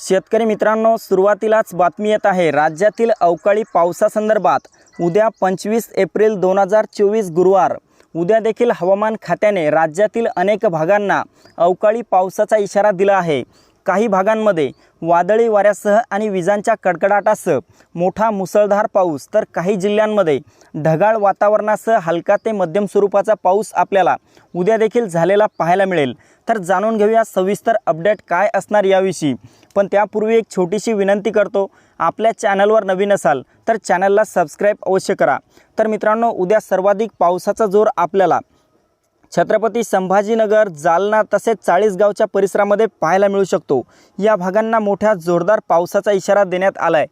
शेतकरी मित्रांनो सुरुवातीलाच बातमी येत आहे राज्यातील अवकाळी पावसासंदर्भात उद्या पंचवीस एप्रिल दोन हजार चोवीस गुरुवार. उद्या देखील हवामान खात्याने राज्यातील अनेक भागांना अवकाळी पावसाचा इशारा दिला आहे. काही भागांमध्ये वादळी वाऱ्यासह आणि विजांच्या कडकडाटासह मोठा मुसळधार पाऊस. तर काही जिल्ह्यांमध्ये ढगाळ वातावरणासह हलका ते मध्यम स्वरूपाचा पाऊस आपल्याला उद्या देखील झालेला पाहायला मिळेल. तर जाणून घेऊया सविस्तर अपडेट काय असणार याविषयी. पण त्यापूर्वी एक छोटीशी विनंती करतो आपल्या चॅनलवर नवीन असाल तर चॅनलला सबस्क्राईब अवश्य करा. तर मित्रांनो उद्या सर्वाधिक पावसाचा जोर आपल्याला छत्रपती संभाजीनगर जालना तसेच चाळीसगावच्या परिसरामध्ये पाहायला मिळू शकतो. या भागांना मोठ्या जोरदार पावसाचा इशारा देण्यात आला आहे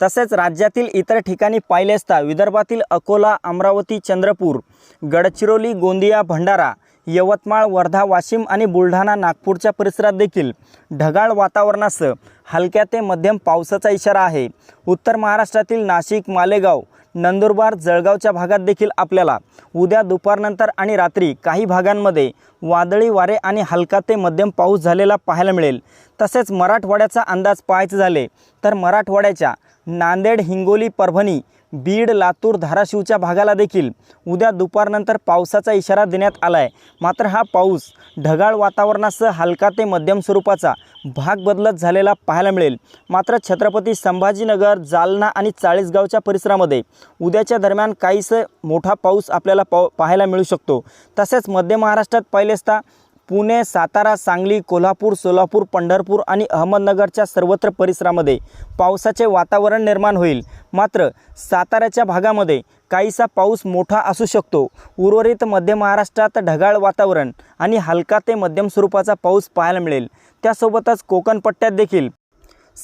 तसेच राज्यातील इतर ठिकाणी पाहिले असता विदर्भातील अकोला अमरावती चंद्रपूर गडचिरोली गोंदिया भंडारा यवतमाळ वर्धा वाशिम आणि बुलढाणा नागपूरच्या परिसरात देखील ढगाळ वातावरणासह हलक्या ते मध्यम पावसाचा इशारा आहे. उत्तर महाराष्ट्रातील नाशिक मालेगाव नंदुरबार जळगावच्या भागात देखील आपल्याला. उद्या दुपारनंतर आणि रात्री काही भागांमध्ये वादळी वारे आणि हलका ते मध्यम पाऊस झालेला पाहायला मिळेल. तसेच मराठवाड्याचा अंदाज पाहायचे झाले तर मराठवाड्याच्या नांदेड हिंगोली परभणी बीड लातूर धाराशिवच्या भागाला देखील उद्या दुपारनंतर पावसाचा इशारा देण्यात आला आहे मात्र हा पाऊस ढगाळ वातावरणासह हलका ते मध्यम स्वरूपाचा भाग बदलत झालेला पाहायला मिळेल. मात्र छत्रपती संभाजीनगर जालना आणि चाळीसगावच्या परिसरामध्ये उद्याच्या दरम्यान काहीसं मोठा पाऊस आपल्याला पाव पाहायला मिळू शकतो. तसेच मध्य महाराष्ट्रात पहिले असता पुणे सातारा सांगली कोल्हापूर सोलापूर पंढरपूर आणि अहमदनगरच्या सर्वत्र परिसरामध्ये पावसाचे वातावरण निर्माण होईल. मात्र साताऱ्याच्या भागामध्ये काहीसा पाऊस मोठा असू शकतो. उर्वरित मध्य महाराष्ट्रात ढगाळ वातावरण आणि हलका ते मध्यम स्वरूपाचा पाऊस पाहायला मिळेल. त्यासोबतच कोकण पट्ट्यात देखील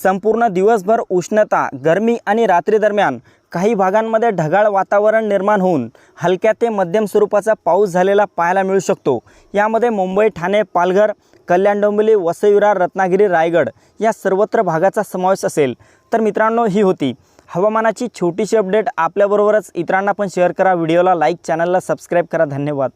संपूर्ण दिवसभर उष्णता गरमी आणि रात्री दरम्यान काही भागांमध्ये ढगाळ वातावरण निर्माण होऊन हलक्या ते मध्यम स्वरूपाचा पाऊस झालेला पाहायला मिळू शकतो. यामध्ये मुंबई ठाणे पालघर कल्याण डोंबिवली वसईविरार रत्नागिरी रायगड या सर्वत्र भागाचा समावेश असेल. तर मित्रांनो ही होती हवामानाची छोटीशी अपडेट. आपल्याबरोबरच इतरांना पण शेअर करा. व्हिडिओला लाईक चॅनलला सबस्क्राईब करा. धन्यवाद.